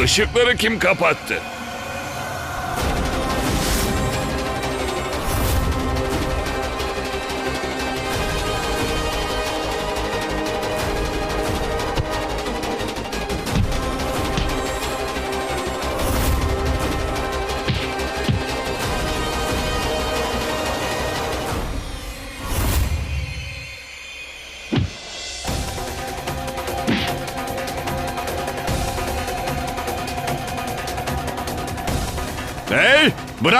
Işıkları kim kapattı?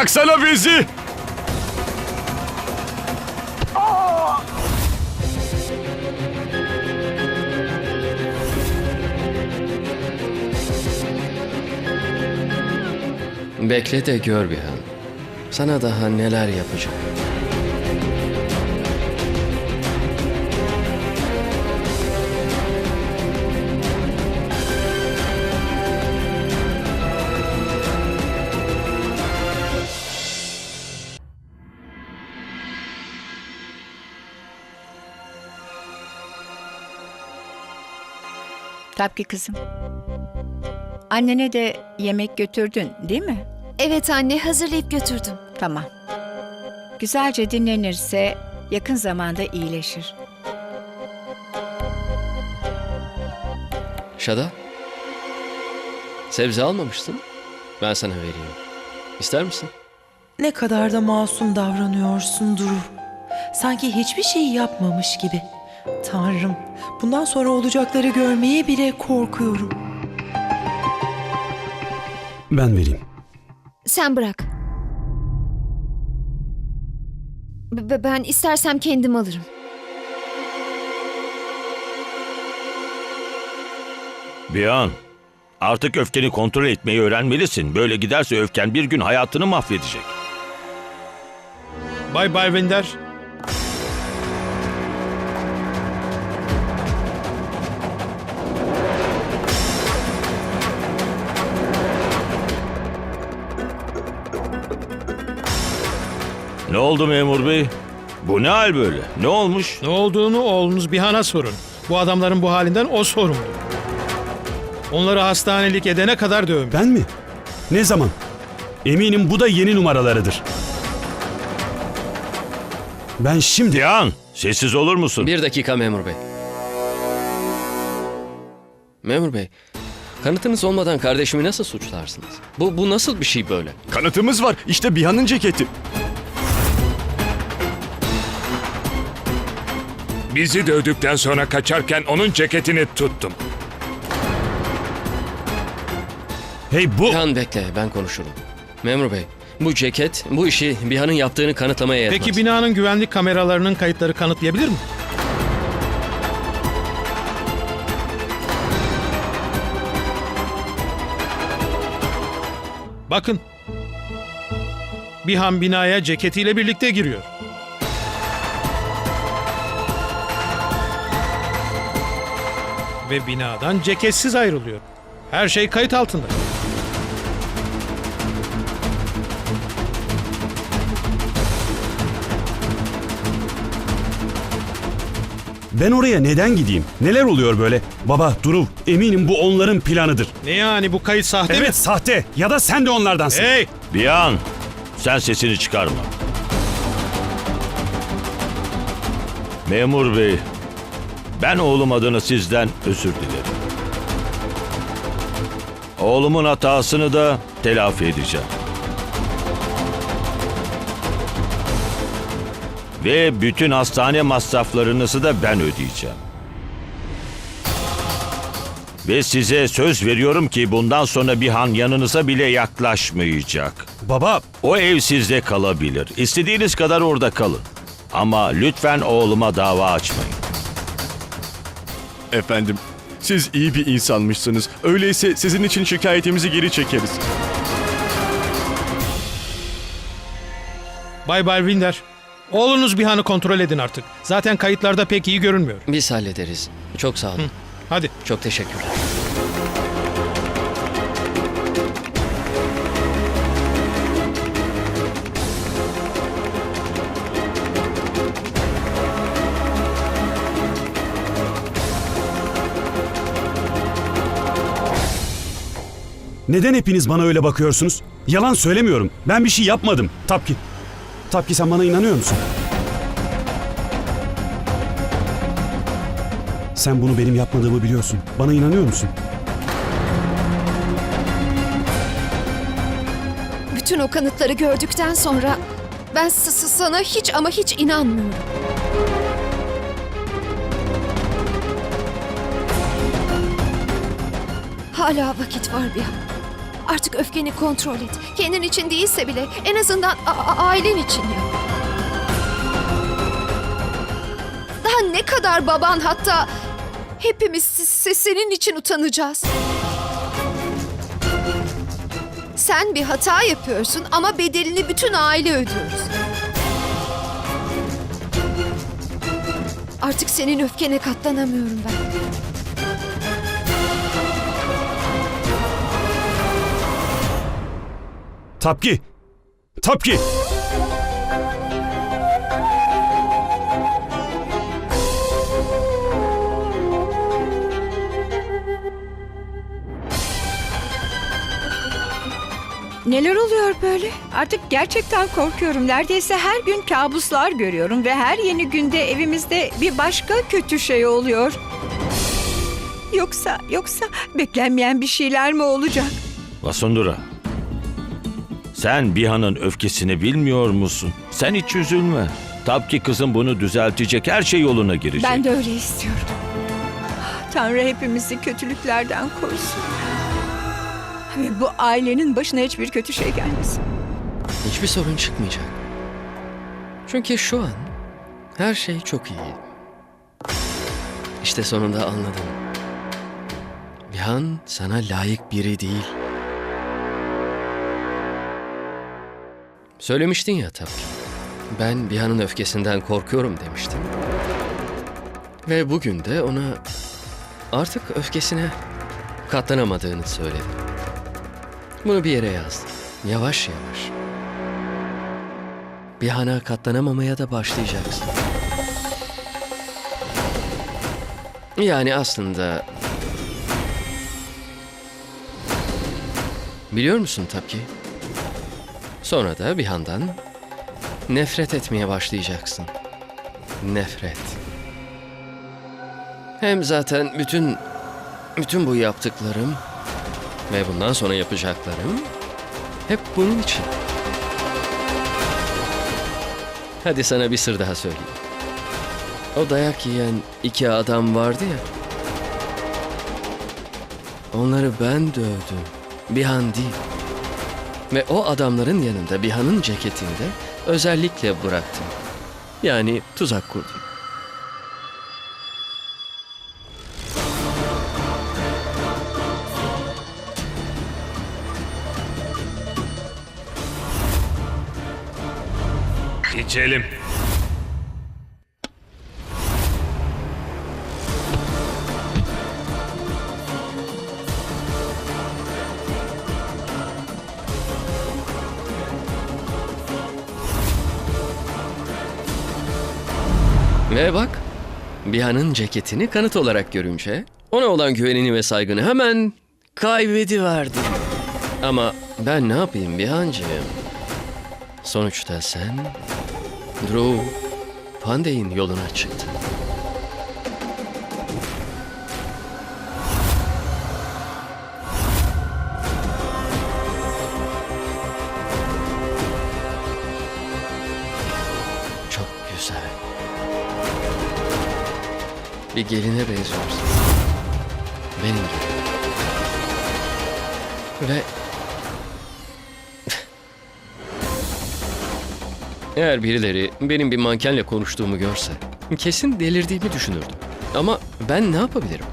Bıraksana bizi! Bekle de gör bir an. Sana daha neler yapacağım. Tabii kızım. Annene de yemek götürdün değil mi? Evet anne hazırlayıp götürdüm. Tamam. Güzelce dinlenirse yakın zamanda iyileşir. Şada? Sebze almamışsın. Ben sana vereyim. İster misin? Ne kadar da masum davranıyorsun Duru. Sanki hiçbir şey yapmamış gibi. Tanrım, bundan sonra olacakları görmeye bile korkuyorum. Ben vereyim. Sen bırak. B- ben istersem kendim alırım. Bir an. Artık öfkeni kontrol etmeyi öğrenmelisin. Böyle giderse öfken bir gün hayatını mahvedecek. Bay Balvinder. Ne oldu memur bey? Bu ne hal böyle? Ne olmuş? Ne olduğunu oğlunuz Bihan'a sorun. Bu adamların bu halinden o sorumlu. Onları hastanelik edene kadar dövmüş. Ben mi? Ne zaman? Eminim bu da yeni numaralarıdır. Ben şimdi... Diyan, sessiz olur musun? Bir dakika memur bey. Memur bey, kanıtınız olmadan kardeşimi nasıl suçlarsınız? Bu, bu nasıl bir şey böyle? Kanıtımız var. İşte Bihan'ın ceketi. Bizi dövdükten sonra kaçarken onun ceketini tuttum. Hey bu... Bihan bekle, ben konuşurum. Memur bey, bu ceket, bu işi Bihan'ın yaptığını kanıtlamaya yetmez. Peki binanın güvenlik kameralarının kayıtları kanıtlayabilir mi? Bakın. Bihan binaya ceketiyle birlikte giriyor. Ve binadan ceketsiz ayrılıyor. Her şey kayıt altında. Ben oraya neden gideyim? Neler oluyor böyle? Baba, Duru, eminim bu onların planıdır. Ne yani bu kayıt sahte mi? Evet, sahte. Ya da sen de onlardansın. Hey! Diyan, sen sesini çıkarma. Memur bey, ben oğlum adına sizden özür dilerim. Oğlumun hatasını da telafi edeceğim. Ve bütün hastane masraflarınızı da ben ödeyeceğim. Ve size söz veriyorum ki bundan sonra bir han yanınıza bile yaklaşmayacak. Baba, O ev sizde kalabilir. İstediğiniz kadar orada kalın. Ama lütfen oğluma dava açmayın. Efendim, siz iyi bir insanmışsınız. Öyleyse sizin için şikayetimizi geri çekeriz. Bay Balvinder, oğlunuz Bihan'ı kontrol edin artık. Zaten kayıtlarda pek iyi görünmüyor. Biz hallederiz. Çok sağ olun. Hadi. Çok teşekkürler. Neden hepiniz bana öyle bakıyorsunuz? Yalan söylemiyorum. Ben bir şey yapmadım. Tapki. Tapki sen bana inanıyor musun? Sen bunu benim yapmadığımı biliyorsun. Bana inanıyor musun? Bütün o kanıtları gördükten sonra ben sana hiç ama hiç inanmıyorum. Hala vakit var bir Artık öfkeni kontrol et. Kendin için değilse bile en azından ailen için yap. Daha ne kadar baban hatta hepimiz senin için utanacağız. Sen bir hata yapıyorsun ama bedelini bütün aile ödüyoruz. Artık senin öfkene katlanamıyorum ben. Tapki. Tapki. Neler oluyor böyle? Artık gerçekten korkuyorum. Neredeyse her gün kabuslar görüyorum ve her yeni günde evimizde bir başka kötü şey oluyor. Yoksa, yoksa beklenmeyen bir şeyler mi olacak? Vasundura. Sen Bihan'ın öfkesini bilmiyor musun? Sen hiç üzülme. Tabii ki kızım bunu düzeltecek. Her şey yoluna girecek. Ben de öyle istiyorum. Tanrı hepimizi kötülüklerden korusun. Ve bu ailenin başına hiçbir kötü şey gelmesin. Hiçbir sorun çıkmayacak. Çünkü şu an her şey çok iyi. İşte sonunda anladım. Bihan sana layık biri değil. Söylemiştin ya tabii. Ben Bihan'ın öfkesinden korkuyorum demiştim. Ve bugün de ona artık öfkesine katlanamadığını söyledim. Bunu bir yere yazdım. Yavaş yavaş. Bihan'a katlanamamaya da başlayacaksın. Yani aslında... Biliyor musun Tapki? Sonra da Bihan'dan nefret etmeye başlayacaksın. Nefret. Hem zaten bütün bütün bu yaptıklarım ve bundan sonra yapacaklarım hep bunun için. Hadi sana bir sır daha söyleyeyim. O dayak yiyen iki adam vardı ya. Onları ben dövdüm. Bihan değil. Ve o adamların yanında Bihan'ın ceketini de özellikle bıraktım. Yani tuzak kurdum. İçelim. Bihan'ın ceketini kanıt olarak görünce ona olan güvenini ve saygını hemen kaybediverdim. Ama ben ne yapayım Bihancığım? Sonuçta sen Drew Pandey'in yoluna çıktın. Bir geline benziyorsun. Benim gibi. Ve... Eğer birileri benim bir mankenle konuştuğumu görse kesin delirdiğimi düşünürdüm. Ama ben ne yapabilirim?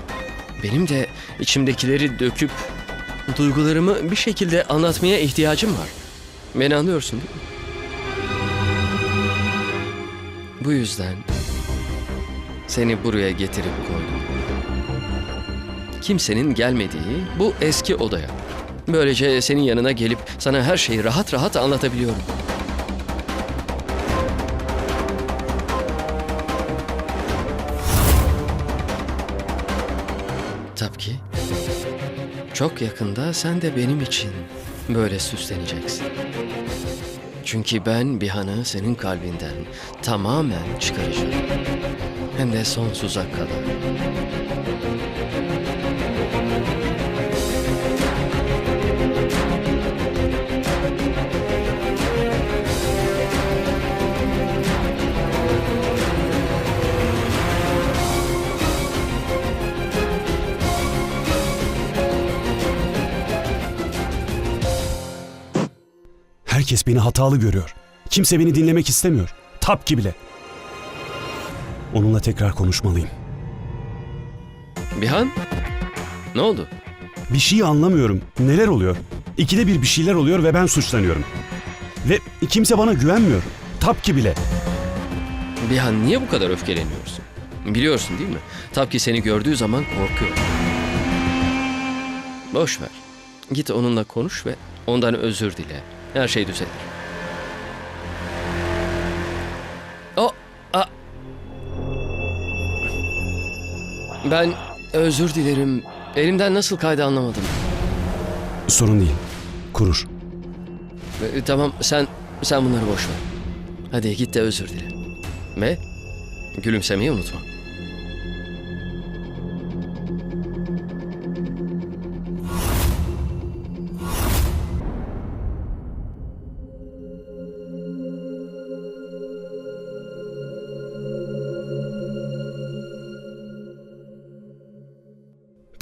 Benim de içimdekileri döküp duygularımı bir şekilde anlatmaya ihtiyacım var. Beni anlıyorsun değil mi? Bu yüzden seni buraya getirip koydum. Kimsenin gelmediği bu eski odaya. Böylece senin yanına gelip sana her şeyi rahat rahat anlatabiliyorum. Tabii ki. Çok yakında sen de benim için böyle süsleneceksin. Çünkü ben Bihan'ı senin kalbinden tamamen çıkaracağım. Hem de sonsuza kadar. Herkes beni hatalı görüyor. Kimse beni dinlemek istemiyor. Tapki bile. Onunla tekrar konuşmalıyım. Bihan? Ne oldu? Bir şey anlamıyorum. Neler oluyor? İkide bir bir şeyler oluyor ve ben suçlanıyorum. Ve kimse bana güvenmiyor. Tapki bile. Bihan niye bu kadar öfkeleniyorsun? Biliyorsun değil mi? Tapki seni gördüğü zaman korkuyor. Boş ver. Git onunla konuş ve ondan özür dile. Her şey düzelir. Ben özür dilerim. Elimden nasıl kaydı anlamadım. Sorun değil. Kurur. E, tamam sen sen bunları boş ver. Hadi git de özür dile. Ve gülümsemeyi unutma.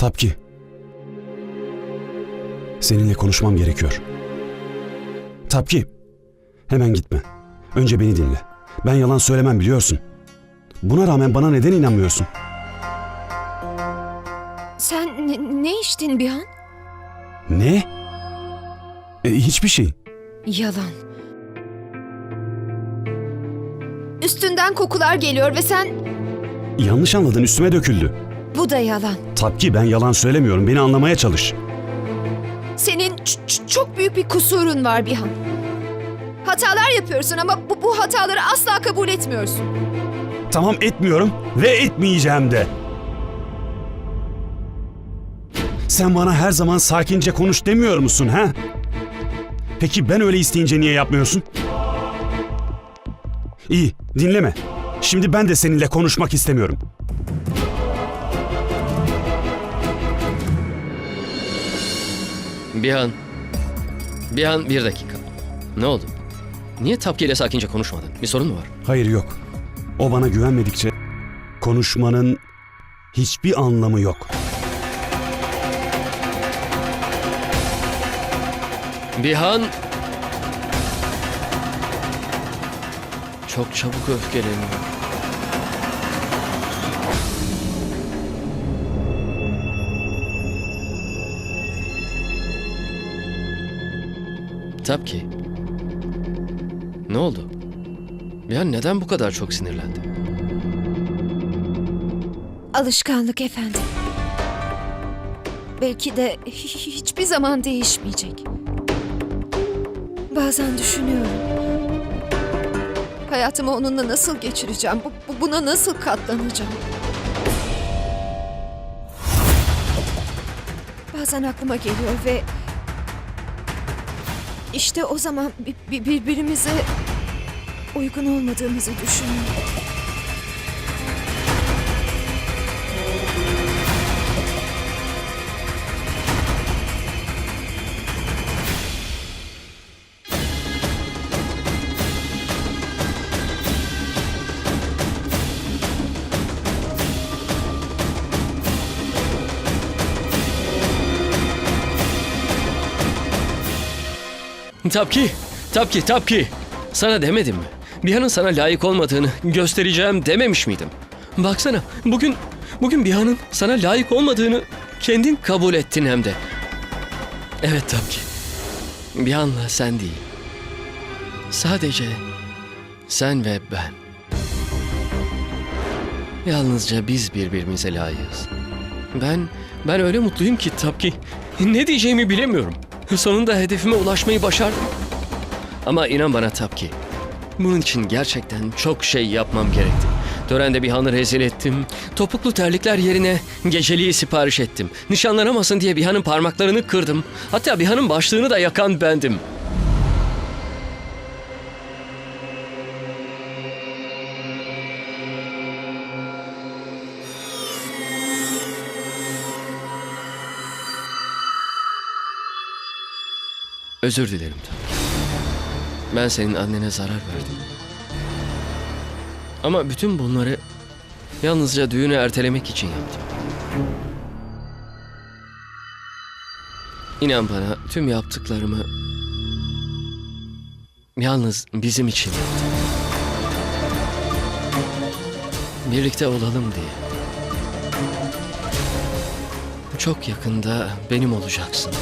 Tapki. Seninle konuşmam gerekiyor. Tapki. Hemen gitme. Önce beni dinle. Ben yalan söylemem biliyorsun. Buna rağmen bana neden inanmıyorsun? Sen ne, ne içtin Bihan? Ne? E, hiçbir şey. Yalan. Üstünden kokular geliyor ve sen... Yanlış anladın üstüme döküldü. Bu da yalan. Tapki ben yalan söylemiyorum. Beni anlamaya çalış. Senin çok büyük bir kusurun var Bihan. Hatalar yapıyorsun ama bu, bu hataları asla kabul etmiyorsun. Tamam etmiyorum ve etmeyeceğim de. Sen bana her zaman sakince konuş demiyor musun ha? Peki ben öyle isteyince niye yapmıyorsun? İyi, dinleme. Şimdi ben de seninle konuşmak istemiyorum. Bihan. Bihan bir dakika. Ne oldu? Niye Tapki ile sakince konuşmadın? Bir sorun mu var? Hayır yok. O bana güvenmedikçe konuşmanın hiçbir anlamı yok. Bihan... Çok çabuk öfkeleniyor. Tapki. Ne oldu? Bihan neden bu kadar çok sinirlendi? Alışkanlık efendim. Belki de hi- hiçbir zaman değişmeyecek. Bazen düşünüyorum. Hayatımı onunla nasıl geçireceğim? Bu- buna nasıl katlanacağım? Bazen aklıma geliyor ve işte o zaman bi- bi- birbirimize uygun olmadığımızı düşünüyorum. Tapki, Tapki, Tapki. Sana demedim mi? Bihan'ın sana layık olmadığını göstereceğim dememiş miydim? Baksana, bugün bugün Bihan'ın sana layık olmadığını kendin kabul ettin hem de. Evet Tapki. Bihan'la sen değil. Sadece sen ve ben. Yalnızca biz birbirimize layığız. Ben ben öyle mutluyum ki Tapki. Ne diyeceğimi bilemiyorum. Sonunda hedefime ulaşmayı başardım. Ama inan bana Tapki. Bunun için gerçekten çok şey yapmam gerekti. Törende bir hanı rezil ettim. Topuklu terlikler yerine geceliği sipariş ettim. Nişanlanamasın diye bir hanın parmaklarını kırdım. Hatta bir hanın başlığını da yakan bendim. Özür dilerim tabii. Ben senin annene zarar verdim. Ama bütün bunları yalnızca düğünü ertelemek için yaptım. İnan bana tüm yaptıklarımı yalnız bizim için yaptım. Birlikte olalım diye. Çok yakında benim olacaksın.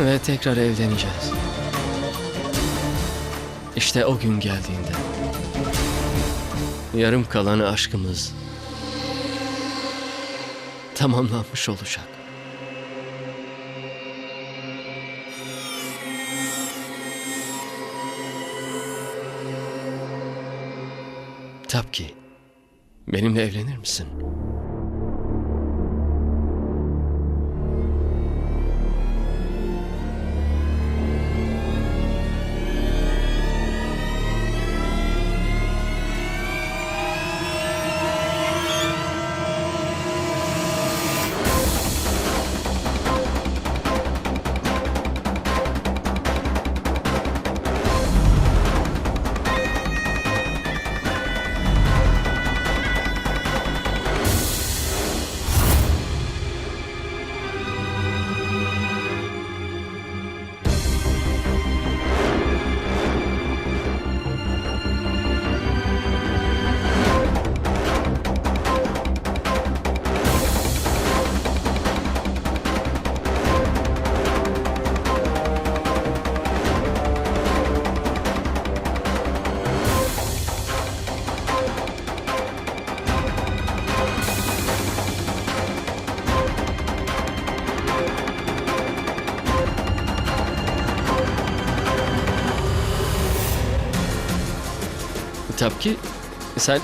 Ve tekrar evleneceğiz. İşte o gün geldiğinde. Yarım kalan aşkımız tamamlanmış olacak. Tabii ki. Benimle evlenir misin? Tabii ki. Sen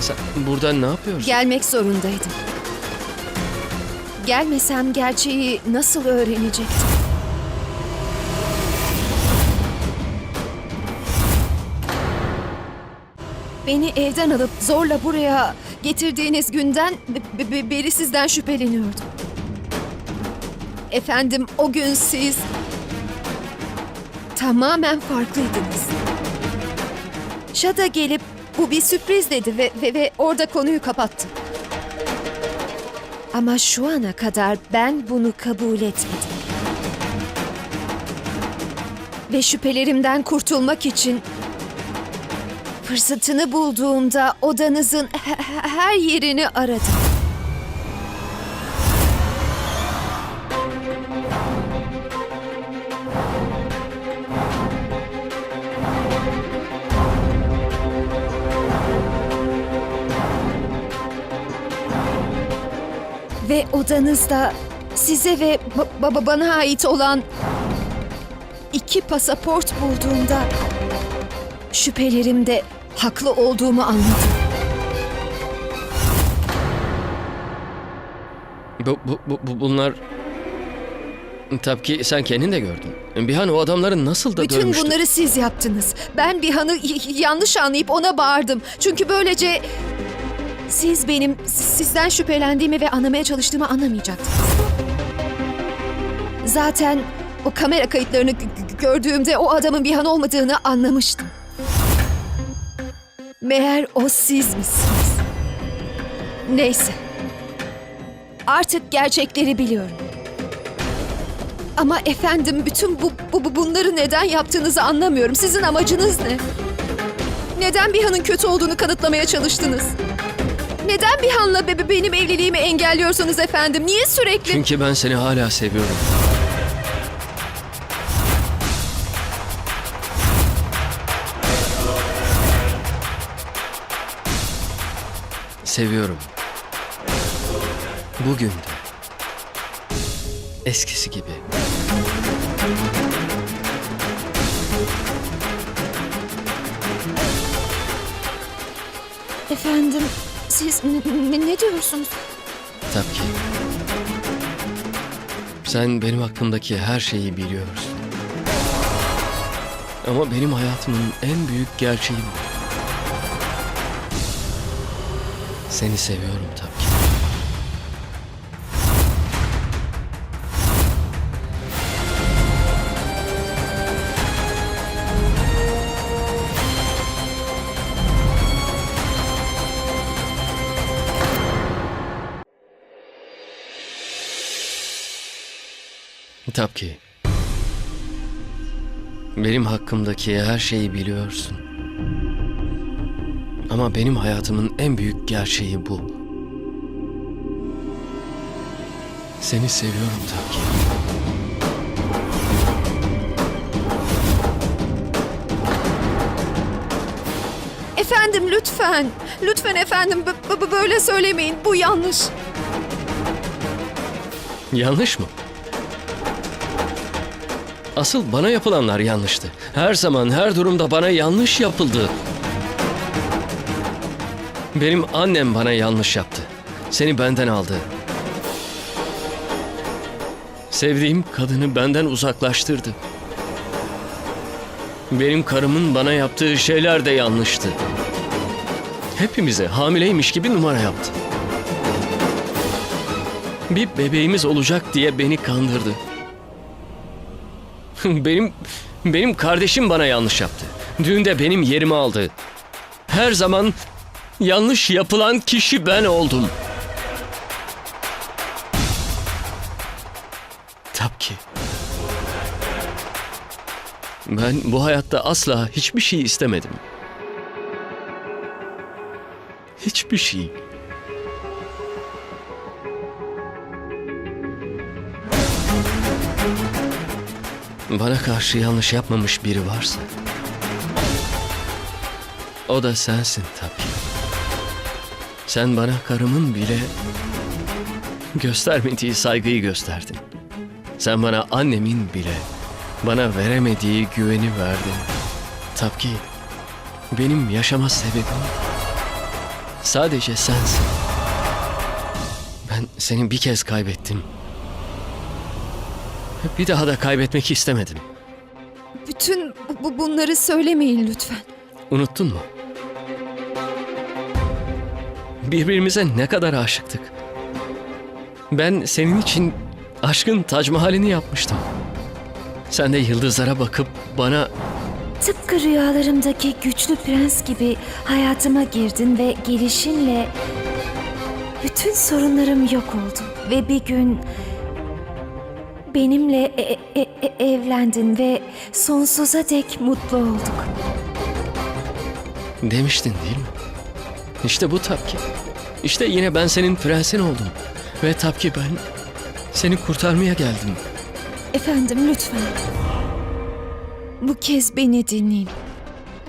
sen burada ne yapıyorsun? Gelmek zorundaydım. Gelmesem gerçeği nasıl öğrenecektim? Beni evden alıp zorla buraya getirdiğiniz günden be- be- beri sizden şüpheleniyordum. Efendim o gün siz tamamen farklıydınız. Şada gelip bu bir sürpriz dedi ve, ve, ve orada konuyu kapattı. Ama şu ana kadar ben bunu kabul etmedim. Ve şüphelerimden kurtulmak için fırsatını bulduğumda odanızın he- he- her yerini aradım. Ve odanızda size ve ba- bana ait olan iki pasaport bulduğumda şüphelerimde haklı olduğumu anladım. Bu, bu, bu, bu- bunlar... Tabii ki sen kendin de gördün. Bir an o adamların nasıl da Bütün dövmüştü. bunları siz yaptınız. Ben bir hanı y- y- yanlış anlayıp ona bağırdım. Çünkü böylece siz benim sizden şüphelendiğimi ve anlamaya çalıştığımı anlamayacaktınız. Zaten o kamera kayıtlarını gördüğümde o adamın bir han olmadığını anlamıştım. Meğer o siz misiniz? Neyse. Artık gerçekleri biliyorum. Ama efendim bütün bu, bu- bunları neden yaptığınızı anlamıyorum. Sizin amacınız ne? Neden Bihan'ın kötü olduğunu kanıtlamaya çalıştınız? Neden Bihan'la be- be- benim evliliğimi engelliyorsunuz efendim? Niye sürekli... Çünkü ben seni hala seviyorum. Seviyorum. Bugün de. Eskisi gibi. Efendim siz ne diyorsunuz? Tabii ki. Sen benim hakkımdaki her şeyi biliyorsun. Ama benim hayatımın en büyük gerçeği bu. Seni seviyorum tabii Tabii ki. Benim hakkımdaki her şeyi biliyorsun. Ama benim hayatımın en büyük gerçeği bu. Seni seviyorum tabii ki. Efendim lütfen. Lütfen efendim böyle söylemeyin. Bu yanlış. Yanlış mı? Asıl bana yapılanlar yanlıştı. Her zaman, her durumda bana yanlış yapıldı. Benim annem bana yanlış yaptı. Seni benden aldı. Sevdiğim kadını benden uzaklaştırdı. Benim karımın bana yaptığı şeyler de yanlıştı. Hepimize hamileymiş gibi numara yaptı. Bir bebeğimiz olacak diye beni kandırdı. benim benim kardeşim bana yanlış yaptı. Düğünde benim yerimi aldı. Her zaman yanlış yapılan kişi ben oldum. Tabii ki. Ben bu hayatta asla hiçbir şey istemedim. Hiçbir şey. Bana karşı yanlış yapmamış biri varsa o da sensin tabii. Sen bana karımın bile göstermediği saygıyı gösterdin. Sen bana annemin bile bana veremediği güveni verdin. Tabii ki benim yaşama sebebim sadece sensin. Ben seni bir kez kaybettim. Bir daha da kaybetmek istemedim. Bütün bu- bu bunları söylemeyin lütfen. Unuttun mu? Birbirimize ne kadar aşıktık. Ben senin için aşkın Tac Mahal'ini yapmıştım. Sen de yıldızlara bakıp bana Tıpkı rüyalarımdaki güçlü prens gibi hayatıma girdin ve gelişinle bütün sorunlarım yok oldu. Ve bir gün benimle e- e- e- evlendin ve sonsuza dek mutlu olduk. demiştin değil mi? İşte bu Tapki. İşte yine ben senin prensin oldum. Ve Tapki ben seni kurtarmaya geldim. Efendim lütfen. Bu kez beni dinleyin.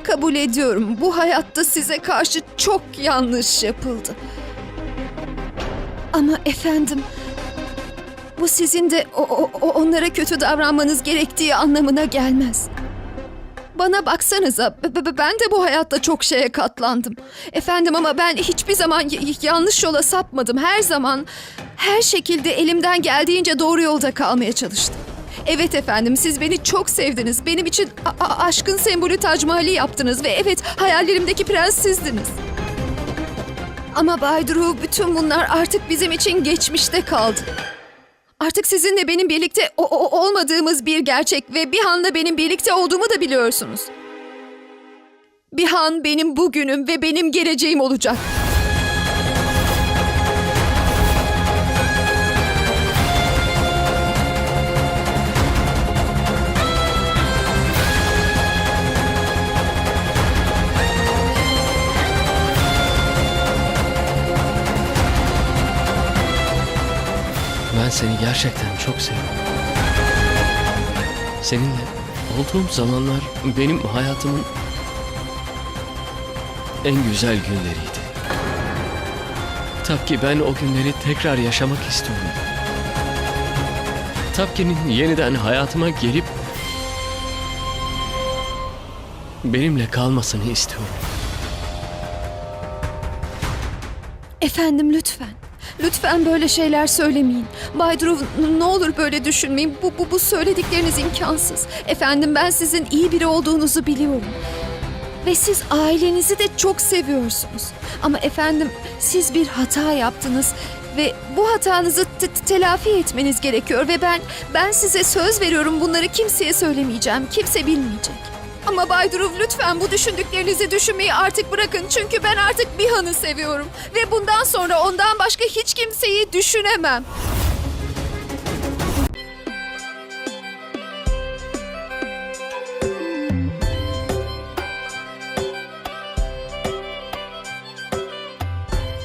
Kabul ediyorum bu hayatta size karşı çok yanlış yapıldı. Ama efendim bu sizin de o- o- onlara kötü davranmanız gerektiği anlamına gelmez. Bana baksanıza ben de bu hayatta çok şeye katlandım. Efendim ama ben hiçbir zaman yanlış yola sapmadım. Her zaman her şekilde elimden geldiğince doğru yolda kalmaya çalıştım. Evet efendim siz beni çok sevdiniz. Benim için aşkın sembolü Tac Mahal'i yaptınız ve evet hayallerimdeki prens sizdiniz. Ama Bay bütün bunlar artık bizim için geçmişte kaldı. Artık sizinle benim birlikte o- o- olmadığımız bir gerçek ve Bihan'la benim birlikte olduğumu da biliyorsunuz. Bihan benim bugünüm ve benim geleceğim olacak. Seni gerçekten çok seviyorum. Seninle olduğum zamanlar benim hayatımın en güzel günleriydi. Tabii ki ben o günleri tekrar yaşamak istiyorum. Tapki'nin yeniden hayatıma gelip benimle kalmasını istiyorum. Efendim lütfen. Lütfen böyle şeyler söylemeyin. Bay n- ne olur böyle düşünmeyin. Bu, bu, bu söyledikleriniz imkansız. Efendim ben sizin iyi biri olduğunuzu biliyorum. Ve siz ailenizi de çok seviyorsunuz. Ama efendim siz bir hata yaptınız ve bu hatanızı te- te- telafi etmeniz gerekiyor ve ben ben size söz veriyorum bunları kimseye söylemeyeceğim. Kimse bilmeyecek. Ama Bay Dhruv lütfen bu düşündüklerinizi düşünmeyi artık bırakın. Çünkü ben artık Bihan'ı seviyorum. Ve bundan sonra ondan başka hiç kimseyi düşünemem.